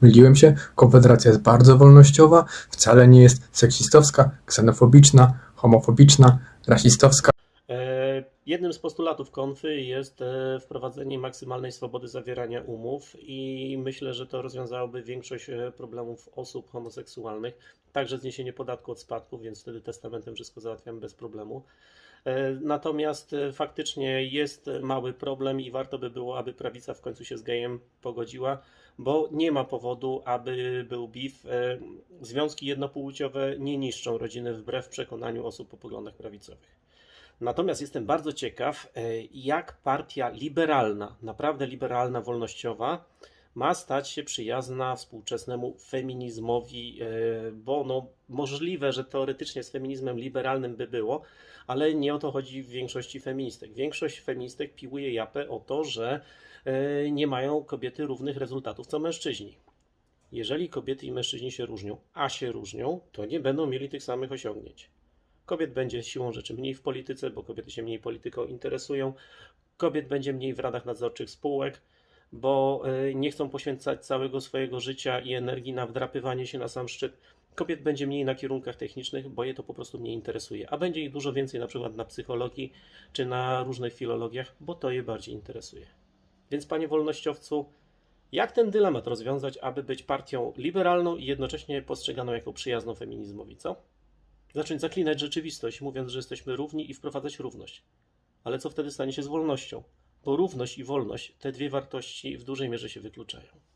Myliłem się, Konfederacja jest bardzo wolnościowa, wcale nie jest seksistowska, ksenofobiczna, homofobiczna, rasistowska. Jednym z postulatów konfy jest e, wprowadzenie maksymalnej swobody zawierania umów i myślę, że to rozwiązałoby większość e, problemów osób homoseksualnych. Także zniesienie podatku od spadków, więc wtedy testamentem wszystko załatwiamy bez problemu. E, Natomiast faktycznie jest mały problem i warto by było, aby prawica w końcu się z gejem pogodziła, bo nie ma powodu, aby był. E, Związki jednopłciowe nie niszczą rodziny wbrew przekonaniu osób po poglądach prawicowych. Natomiast jestem bardzo ciekaw, e, jak partia liberalna, naprawdę liberalna, wolnościowa, ma stać się przyjazna współczesnemu feminizmowi, e, bo no, możliwe, że teoretycznie z feminizmem liberalnym by było, ale nie o to chodzi w większości feministek. Większość feministek piłuje japę o to, że e, nie mają kobiety równych rezultatów co mężczyźni. Jeżeli kobiety i mężczyźni się różnią, a się różnią, to nie będą mieli tych samych osiągnięć. Kobiet będzie siłą rzeczy mniej w polityce, bo kobiety się mniej polityką interesują. Kobiet będzie mniej w radach nadzorczych spółek, bo y, nie chcą poświęcać całego swojego życia i energii na wdrapywanie się na sam szczyt. Kobiet będzie mniej na kierunkach technicznych, bo je to po prostu nie interesuje. A będzie ich dużo więcej na przykład na psychologii czy na różnych filologiach, bo to je bardziej interesuje. Więc panie wolnościowcu, jak ten dylemat rozwiązać, aby być partią liberalną i jednocześnie postrzeganą jako przyjazną feminizmowi, co? Zacząć zaklinać rzeczywistość, mówiąc, że jesteśmy równi i wprowadzać równość. Ale co wtedy stanie się z wolnością? Bo równość i wolność, te dwie wartości w dużej mierze się wykluczają.